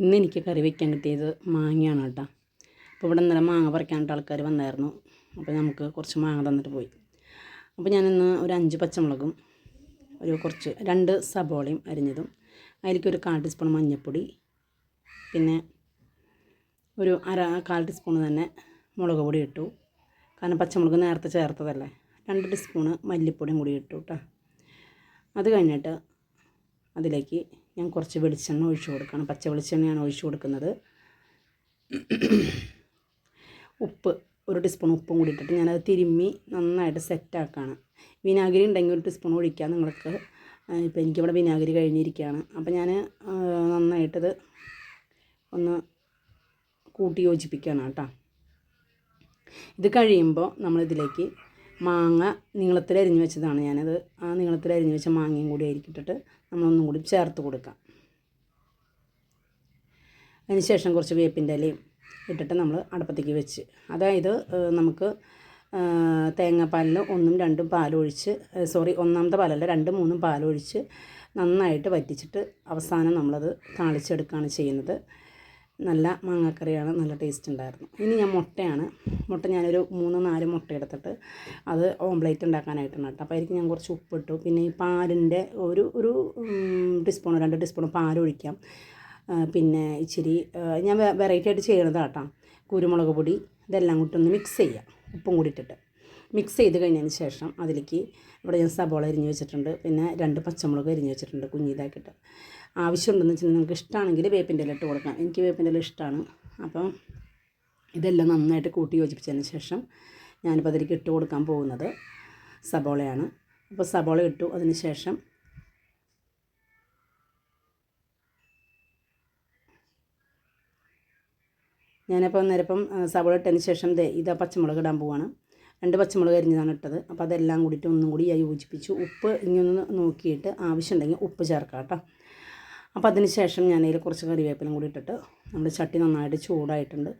ഇന്ന് എനിക്ക് കറി വയ്ക്കാൻ കിട്ടിയത് മാങ്ങയാണ് കേട്ടോ. അപ്പോൾ ഇവിടെ ഇന്നലെ മാങ്ങ പറിക്കാനായിട്ട് ആൾക്കാർ വന്നായിരുന്നു. അപ്പോൾ നമുക്ക് കുറച്ച് മാങ്ങ തന്നിട്ട് പോയി. അപ്പോൾ ഞാനിന്ന് ഒരു അഞ്ച് പച്ചമുളകും ഒരു കുറച്ച് രണ്ട് സബോളയും അരിഞ്ഞതും അതിലേക്ക് ഒരു കാൽ ടീസ്പൂൺ മഞ്ഞൾപ്പൊടി പിന്നെ ഒരു അര കാൽ ടീസ്പൂൺ തന്നെ മുളക് പൊടി ഇട്ടു. കാരണം പച്ചമുളക് നേരത്തെ ചേർത്തതല്ലേ. രണ്ട് ടീസ്പൂണ് മല്ലിപ്പൊടിയും കൂടി ഇട്ടു കേട്ടോ. അത് കഴിഞ്ഞിട്ട് അതിലേക്ക് ഞാൻ കുറച്ച് വെളിച്ചെണ്ണ ഒഴിച്ചു കൊടുക്കണം. പച്ച വെളിച്ചെണ്ണയാണ് ഒഴിച്ചു കൊടുക്കുന്നത്. ഉപ്പ് ഒരു ടീസ്പൂൺ ഉപ്പും കൂടി ഇട്ടിട്ട് ഞാനത് തിരുമ്മി നന്നായിട്ട് സെറ്റാക്കാണ് വിനാഗിരി ഉണ്ടെങ്കിൽ ഒരു ടീസ്പൂൺ ഒഴിക്കാം. നിങ്ങൾക്ക് ഇപ്പോൾ എനിക്കിവിടെ വിനാഗിരി കഴിഞ്ഞിരിക്കുകയാണ്. അപ്പോൾ ഞാൻ നന്നായിട്ടത് ഒന്ന് കൂട്ടി യോജിപ്പിക്കുകയാണ് കേട്ടോ. ഇത് കഴിയുമ്പോൾ നമ്മളിതിലേക്ക് മാങ്ങ നീളത്തിൽ അരിഞ്ഞു വെച്ചതാണ് ഞാനത്. ആ നീളത്തിൽ അരിഞ്ഞു വെച്ച മാങ്ങയും കൂടി അരിക്കിട്ടിട്ട് നമ്മളൊന്നും കൂടി ചേർത്ത് കൊടുക്കാം. അതിനുശേഷം കുറച്ച് വേപ്പിന്റെ ഇലയും ഇട്ടിട്ട് നമ്മൾ അടുപ്പത്തേക്ക് വെച്ച്. അതായത് നമുക്ക് തേങ്ങാപ്പാലിൽ ഒന്നും രണ്ടും പാലൊഴിച്ച് സോറി ഒന്നാമത്തെ പാലല്ല രണ്ടും മൂന്നും പാലൊഴിച്ച് നന്നായിട്ട് വറ്റിച്ചിട്ട് അവസാനം നമ്മളത് താളിച്ചെടുക്കുകയാണ് ചെയ്യുന്നത്. നല്ല മാങ്ങാക്കറിയാണ് നല്ല ടേസ്റ്റ് ഉണ്ടായിരുന്നു. ഇനി ഞാൻ മുട്ടയാണ്. മുട്ട ഞാനൊരു മൂന്ന് നാല് മുട്ട എടുത്തിട്ട് അത് ഓംപ്ലേറ്റ് ഉണ്ടാക്കാനായിട്ടാണ് അപ്പോൾ അതിലേക്ക് ഞാൻ കുറച്ച് ഉപ്പിട്ടു. പിന്നെ ഈ പാലിന്റെ ഒരു ഒരു ടീസ്പൂൺ രണ്ട് ടീസ്പൂൺ പാൽ ഒഴിക്കാം. പിന്നെ ഇച്ചിരി ഞാൻ വെറൈറ്റി ആയിട്ട് ചെയ്യണതാണ് കേട്ടോ. കുരുമുളക് പൊടി ഇതെല്ലാം കൂട്ടി ഒന്ന് മിക്സ് ചെയ്യാം. ഉപ്പും കൂടി ഇട്ടിട്ട്. മിക്സ് ചെയ്ത് കഴിഞ്ഞതിന് ശേഷം അതിലേക്ക് ഇവിടെ ഞാൻ സബോള അരിഞ്ഞ് വെച്ചിട്ടുണ്ട്. പിന്നെ രണ്ട് പച്ചമുളക് അരിഞ്ഞ് വെച്ചിട്ടുണ്ട് കുഞ്ഞിതാക്കിയിട്ട്. ആവശ്യമുണ്ടെന്ന് വെച്ചാൽ നിങ്ങൾക്ക് ഇഷ്ടമാണെങ്കിൽ വേപ്പിന്റെ ഇല ഇട്ട് കൊടുക്കാം. എനിക്ക് വേപ്പിന്റെ ഇല ഇഷ്ടമാണ് അപ്പം ഇതെല്ലാം നന്നായിട്ട് കൂട്ടി യോജിപ്പിച്ചതിന് ശേഷം ഞാനിപ്പോൾ അതിലേക്ക് ഇട്ട് കൊടുക്കാൻ പോകുന്നത് സബോളയാണ്. അപ്പോൾ സബോള ഇട്ടു. അതിന് ശേഷം ഞാനപ്പോൾ നേരപ്പം സബോള ഇട്ടതിന് ശേഷം ഇതാ പച്ചമുളക് ഇടാൻ പോവാണ്. രണ്ട് പച്ചമുളക് അരിഞ്ഞതാണ് ഇട്ടത്. അപ്പോൾ അതെല്ലാം കൂടിയിട്ട് ഒന്നും കൂടി യോജിപ്പിച്ചു. ഉപ്പ് ഇങ്ങനൊന്ന് നോക്കിയിട്ട് ആവശ്യമുണ്ടെങ്കിൽ ഉപ്പ് ചേർക്കാം കേട്ടോ. അപ്പോൾ അതിന് ശേഷം ഞാൻ അതിൽ കുറച്ച് കറിവേപ്പിലും കൂടി ഇട്ടിട്ട് നമ്മുടെ ചട്ടി നന്നായിട്ട് ചൂടായിട്ടുണ്ട്.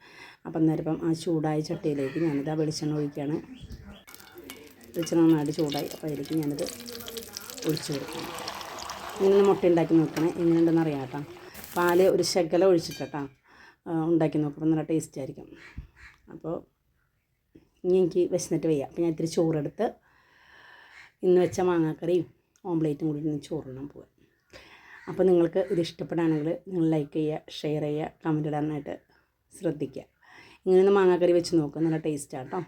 അപ്പം അന്നേരം ഇപ്പം ആ ചൂടായ ചട്ടിയിലേക്ക് ഞാനിത് ആ വെളിച്ചെണ്ണ ഒഴിക്കുകയാണ്. വെളിച്ചെണ്ണ നന്നായിട്ട് ചൂടായി. അപ്പോൾ അതിലേക്ക് ഞാനിത് ഒഴിച്ച് കൊടുക്കണം ഇങ്ങനെ മുട്ട ഉണ്ടാക്കി നോക്കണേ. എങ്ങനെയുണ്ടെന്ന് അറിയാം കേട്ടോ. പാൽ ഒരു ശകലം ഒഴിച്ചിട്ടാ ഉണ്ടാക്കി നോക്കുമ്പോൾ നല്ല ടേസ്റ്റ് ആയിരിക്കും. അപ്പോൾ ഇനി എനിക്ക് വിശന്നിട്ട് വയ്യ. അപ്പോൾ ഞാൻ ഇത്തിരി ചോറെടുത്ത് ഇന്ന് വെച്ച മാങ്ങാക്കറിയും ഓംപ്ലേറ്റും കൂടി ഇന്ന് ചോറിനാൻ പോവാം. അപ്പോൾ നിങ്ങൾക്ക് ഇത് ഇഷ്ടപ്പെടുകയാണെങ്കിൽ നിങ്ങൾ ലൈക്ക് ചെയ്യുക ഷെയർ ചെയ്യുക കമന്റ് ഇടാനായിട്ട് ശ്രദ്ധിക്കുക. ഇങ്ങനെ ഒന്ന് മാങ്ങാക്കറി വെച്ച് നോക്കുക നല്ല ടേസ്റ്റാണ് കേട്ടോ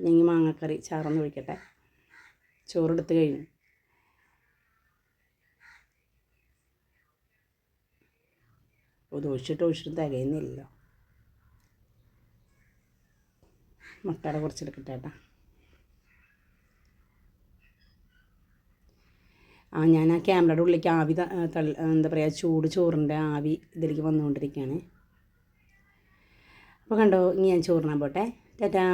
ഞാൻ ഈ മാങ്ങാക്കറി ചാറൊന്ന് ഒഴിക്കട്ടെ. ചോറെടുത്ത് കഴിഞ്ഞു. ഒഴിച്ചിട്ട് ഒഴിച്ചിട്ട് തികയുന്നില്ലല്ലോ. മുട്ടയുടെ കുറച്ചെടുക്കട്ടെ കേട്ടോ ആ ഞാൻ ആ ക്യാമറയുടെ ഉള്ളിലേക്ക് ആവി തള്ള എന്താ പറയുക ചൂട് ചോറിന്റെ ആവി ഇതിലേക്ക് വന്നുകൊണ്ടിരിക്കുകയാണ്. അപ്പോൾ കണ്ടോ ഇനി ഞാൻ ചോറിനാൻ പോട്ടെ. ടാറ്റാ.